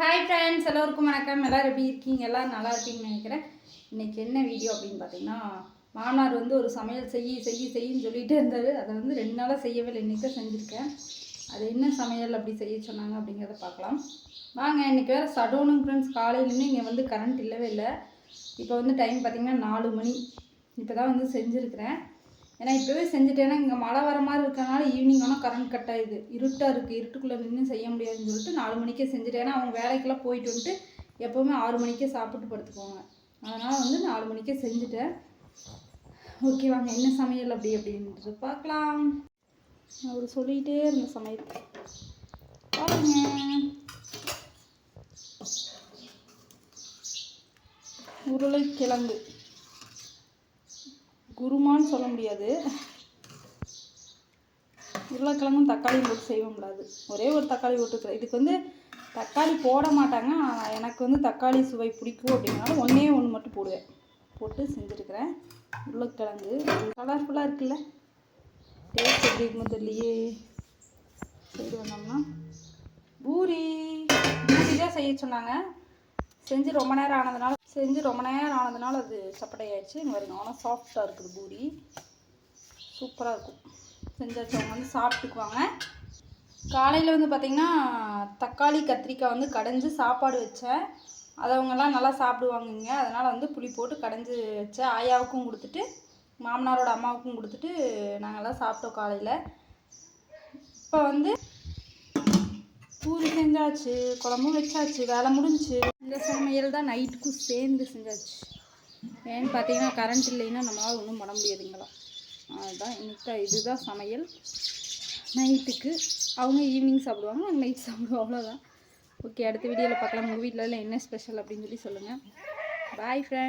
Hi friends எல்லோருக்கும் வணக்கம். எல்லோரும் எப்படி இருக்கீங்க? எல்லோரும் நல்லா இருப்பீங்கன்னு நினைக்கிறேன். இன்றைக்கி என்ன வீடியோ அப்படின்னு பார்த்தீங்கன்னா மாமனார் வந்து ஒரு சமையல் செய்யி செய்யி செய்யின்னு சொல்லிகிட்டே இருந்தார். அதை வந்து ரெண்டு நாளாக செய்யவே இல்லை. இன்றைக்கி செஞ்சுருக்கேன். அது என்ன சமையல் அப்படி செய்ய சொன்னாங்க அப்படிங்கிறத பார்க்கலாம். வாங்க இன்றைக்கி வேறு சடோனுங்க ஃப்ரெண்ட்ஸ் காலையிலேருந்து இங்கே வந்து கரண்ட் இல்லவே இல்லை. இப்போ வந்து டைம் பார்த்திங்கன்னா நாலு மணி. இப்போ தான் வந்து செஞ்சுருக்கிறேன். ஏன்னா இப்போவே செஞ்சுட்டேன்னா இங்கே மழை வர மாதிரி இருக்கனால ஈவினிங் ஆனால் கரண்ட் கட் ஆகுது இருட்டாக இருக்குது இருட்டுக்குள்ளே நின்று செய்ய முடியாதுன்னு சொல்லிட்டு நாலு மணிக்கே செஞ்சுட்டேன்னா அவங்க வேலைக்கெல்லாம் போயிட்டு வந்துட்டு எப்போவுமே ஆறு மணிக்கே சாப்பிட்டு படுத்துக்குவாங்க. அதனால் வந்து நாலு மணிக்கே செஞ்சுட்டேன். ஓகே வாங்க. என்ன சமையல் அப்படி அப்படின்றது பார்க்கலாம். அவர் சொல்லிகிட்டே இருந்த சமையல். பாருங்க. உருளைக்கிழங்கு. குருமான்னு சொல்ல முடியாது. உருளைக்கிழங்கும் தக்காளியும் போட்டு செய்ய முடியாது. ஒரே ஒரு தக்காளி போட்டுக்கிறேன். இதுக்கு வந்து தக்காளி போட மாட்டாங்க. ஆனால் எனக்கு வந்து தக்காளி சுவை பிடிக்கும் அப்படின்னால ஒன்றே ஒன்று மட்டும் போடுவேன். போட்டு செஞ்சுருக்கிறேன். உருளைக்கிழங்கு. கலர்ஃபுல்லாக இருக்குல்ல? டேஸ்ட் எப்படி இருக்குமோ தெரியலையே. செய்து வந்தோம்னா. பூரி. பூரி தான் செய்ய சொன்னாங்க. செஞ்சு ரொம்ப நேரம் ஆனதுனால செஞ்சு ரொம்ப நேரம் ஆனதுனால அது சப்படையாயிடுச்சு. இங்கே வருங்க ஆனால் சாஃப்டாக இருக்குது பூரி. சூப்பராக இருக்கும். செஞ்சாச்சு அவங்க வந்து சாப்பிட்டுக்குவாங்க. காலையில் வந்து பார்த்திங்கன்னா தக்காளி கத்திரிக்காய் வந்து கடைஞ்சி சாப்பாடு வச்சேன். அதை அவங்கெல்லாம் நல்லா சாப்பிடுவாங்கங்க. அதனால் வந்து புளி போட்டு கடைஞ்சி வச்சேன். ஆயாவுக்கும் கொடுத்துட்டு மாமனாரோட அம்மாவுக்கும் கொடுத்துட்டு நாங்கள்லாம் சாப்பிட்டோம் காலையில். இப்போ வந்து பூரி செஞ்சாச்சு குழம்பும் வச்சாச்சு வேலை முடிஞ்சுச்சு. இந்த சமையல் தான் நைட்டுக்கும் சேர்ந்து செஞ்சாச்சு. ஏன்னு பார்த்தீங்கன்னா கரண்ட் இல்லைன்னா நம்மளால் ஒன்றும் பண்ண முடியாதுங்களா. அதுதான் இன்னைக்கு இதுதான் சமையல். நைட்டுக்கு அவங்க ஈவினிங் சாப்பிடுவாங்க நாங்கள் நைட் சாப்பிடுவோம் அவ்வளோதான் ஓகே அடுத்த வீடியோவில் பார்க்கலாம். உங்கள் வீட்டில் என்ன ஸ்பெஷல் அப்படின்னு சொல்லி சொல்லுங்கள் பாய் ஃப்ரெண்ட்